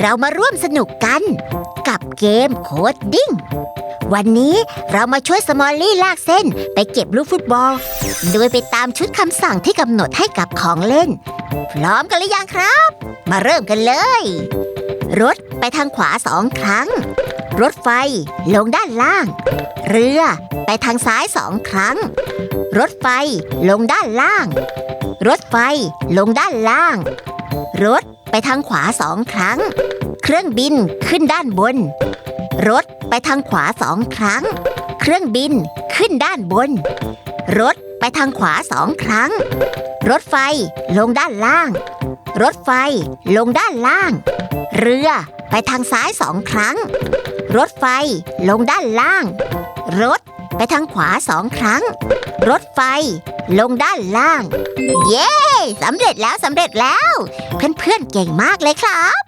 เรามาร่วมสนุกกันกับเกมโคดดิ้ง วันนี้เรามาช่วยสมอลลี่ลากเส้นไปเก็บลูกฟุตบอล โดยไปตามชุดคำสั่งที่กำหนดให้กับของเล่น พร้อมกันหรือยังครับ มาเริ่มกันเลย รถไปทางขวาสองครั้ง รถไฟลงด้านล่าง เรือไปทางซ้ายสองครั้ง รถไฟลงด้านล่าง รถไฟลงด้านล่าง รถ ไปทางขวาสองครั้ง เครื่องบินขึ้นด้านบน รถไปทางขวาสองครั้ง เครื่องบินขึ้นด้านบน รถไปทางขวาสองครั้ง รถไฟลงด้านล่าง รถไฟลงด้านล่าง เรือไปทางซ้ายสองครั้ง รถไฟลงด้านล่าง รถไปทางขวาสองครั้ง รถไฟลงด้านล่าง เย้ สำเร็จแล้วสำเร็จแล้ว เพื่อนๆเก่งมากเลยครับ